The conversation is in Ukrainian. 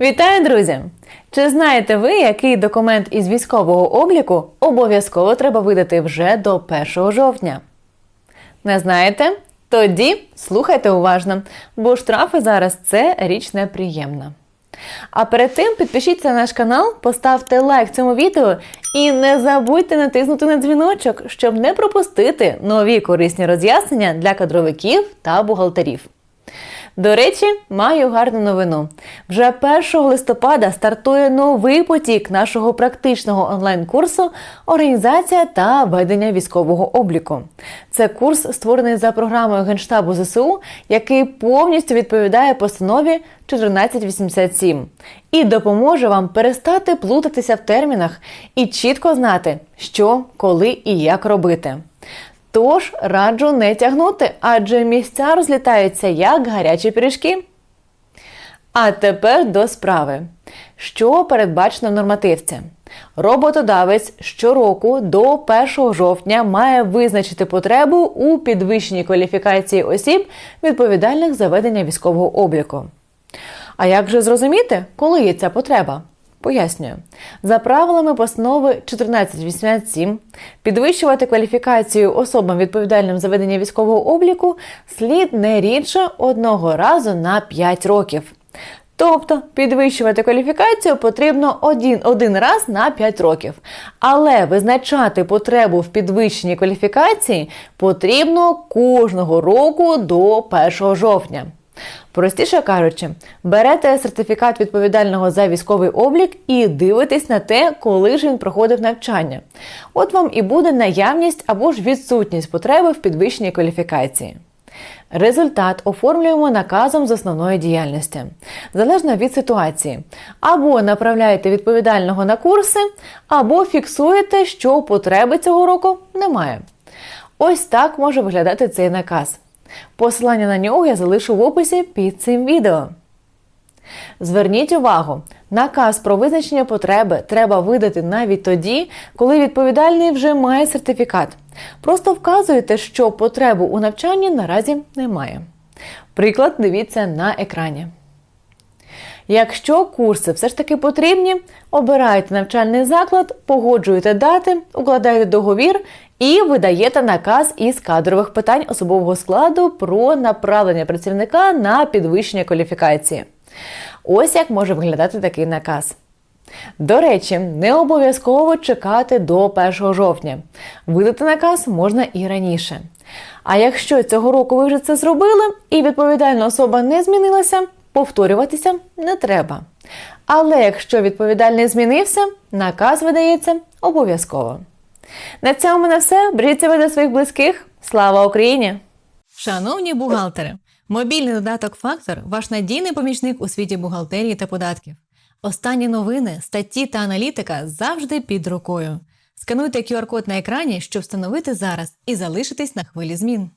Вітаю, друзі! Чи знаєте ви, який документ із військового обліку обов'язково треба видати вже до 1 жовтня? Не знаєте? Тоді слухайте уважно, бо штрафи зараз це річ неприємна. А перед тим підпишіться на наш канал, поставте лайк цьому відео і не забудьте натиснути на дзвіночок, щоб не пропустити нові корисні роз'яснення для кадровиків та бухгалтерів. До речі, маю гарну новину. Вже 1 листопада стартує новий потік нашого практичного онлайн-курсу Організація та ведення військового обліку. Це курс, створений за програмою Генштабу ЗСУ, який повністю відповідає постанові 1487 і допоможе вам перестати плутатися в термінах і чітко знати, що, коли і як робити. Тож раджу не тягнути, адже місця розлітаються як гарячі пиріжки. А тепер до справи. Що передбачено в нормативці? Роботодавець щороку до 1 жовтня має визначити потребу у підвищенні кваліфікації осіб, відповідальних за ведення військового обліку. А як же зрозуміти, коли є ця потреба? Пояснюю, за правилами постанови 1487 підвищувати кваліфікацію особам відповідальним за ведення військового обліку слід не рідше одного разу на 5 років. Тобто підвищувати кваліфікацію потрібно один, один раз на 5 років. Але визначати потребу в підвищенні кваліфікації потрібно кожного року до 1 жовтня. Простіше кажучи, берете сертифікат відповідального за військовий облік і дивитесь на те, коли ж він проходив навчання. От вам і буде наявність або ж відсутність потреби в підвищенні кваліфікації. Результат оформлюємо наказом з основної діяльності, залежно від ситуації. Або направляєте відповідального на курси, або фіксуєте, що потреби цього року немає. Ось так може виглядати цей наказ. Посилання на нього я залишу в описі під цим відео. Зверніть увагу, наказ про визначення потреби треба видати навіть тоді, коли відповідальний вже має сертифікат. Просто вказуєте, що потребу у навчанні наразі немає. Приклад дивіться на екрані. Якщо курси все ж таки потрібні, обирайте навчальний заклад, погоджуєте дати, укладаєте договір і видаєте наказ із кадрових питань особового складу про направлення працівника на підвищення кваліфікації. Ось як може виглядати такий наказ. До речі, не обов'язково чекати до 1 жовтня. Видати наказ можна і раніше. А якщо цього року ви вже це зробили і відповідальна особа не змінилася, повторюватися не треба. Але якщо відповідальний змінився, наказ видається обов'язково. На цьому на все. Беріть себе до своїх близьких. Слава Україні! Шановні бухгалтери, мобільний додаток Фактор ваш надійний помічник у світі бухгалтерії та податків. Останні новини, статті та аналітика завжди під рукою. Скануйте QR-код на екрані, щоб встановити зараз і залишитись на хвилі змін.